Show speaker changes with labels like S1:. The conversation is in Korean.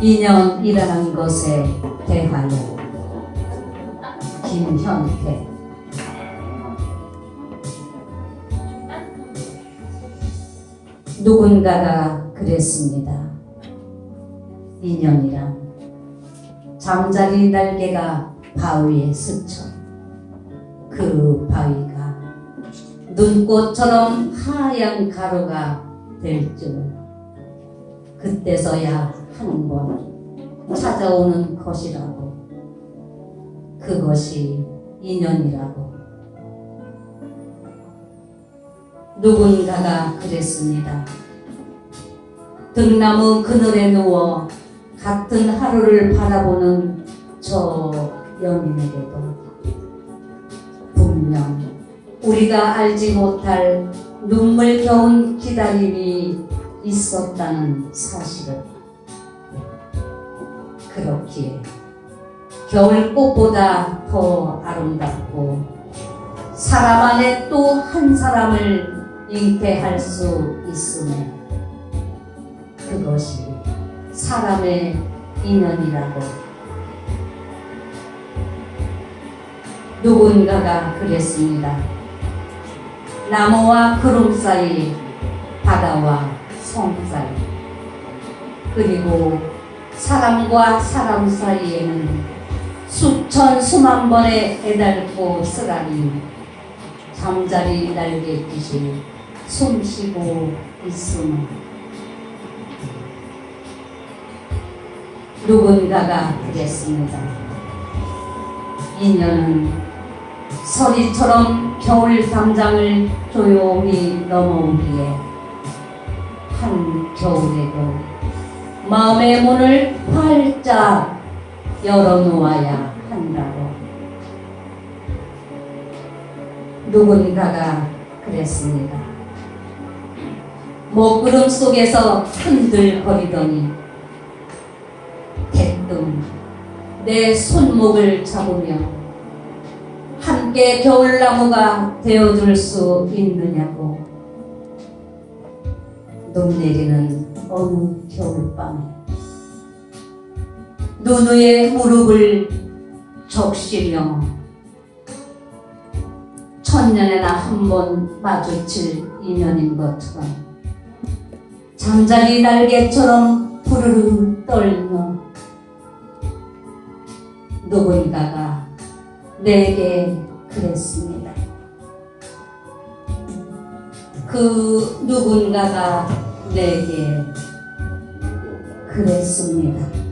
S1: 인연이라는 것에 대하여 김현태 누군가가 그랬습니다. 인연이란 잠자리 날개가 바위에 스쳐 그 바위가 눈꽃처럼 하얀 가루가 될 줄 그때서야 한 번 찾아오는 것이라고 그것이 인연이라고 누군가가 그랬습니다. 등나무 그늘에 누워 같은 하루를 바라보는 저 연인에게도 분명 우리가 알지 못할 눈물 겨운 기다림이 있었다는 사실을 그렇기에 겨울꽃보다 더 아름답고 사람 안에 또 한 사람을 잉태할 수 있음에 그것이 사람의 인연이라고 누군가가 그랬습니다. 나무와 구름 사이, 바다와 섬 사이, 그리고 사람과 사람 사이에는 수천 수만 번의 애달고 쓰라리 잠자리 날개짓이 숨쉬고 있음을 누군가가 그랬습니다. 인연은 서리처럼 겨울 담장을 조용히 넘어오기에 한 겨울에도 마음의 문을 활짝 열어놓아야 한다고 누군가가 그랬습니다. 먹구름 속에서 흔들거리더니 대뜸 내 손목을 잡으며 함께 겨울나무가 되어줄 수 있느냐고 눈 내리는 어느 겨울밤에 눈 위에 무릎을 적시며 천년에나 한 번 마주칠 인연인 것처럼 잠자리 날개처럼 부르르 떨며 누군가가 내게 그랬습니다. 그 누군가가 내게 그랬습니다.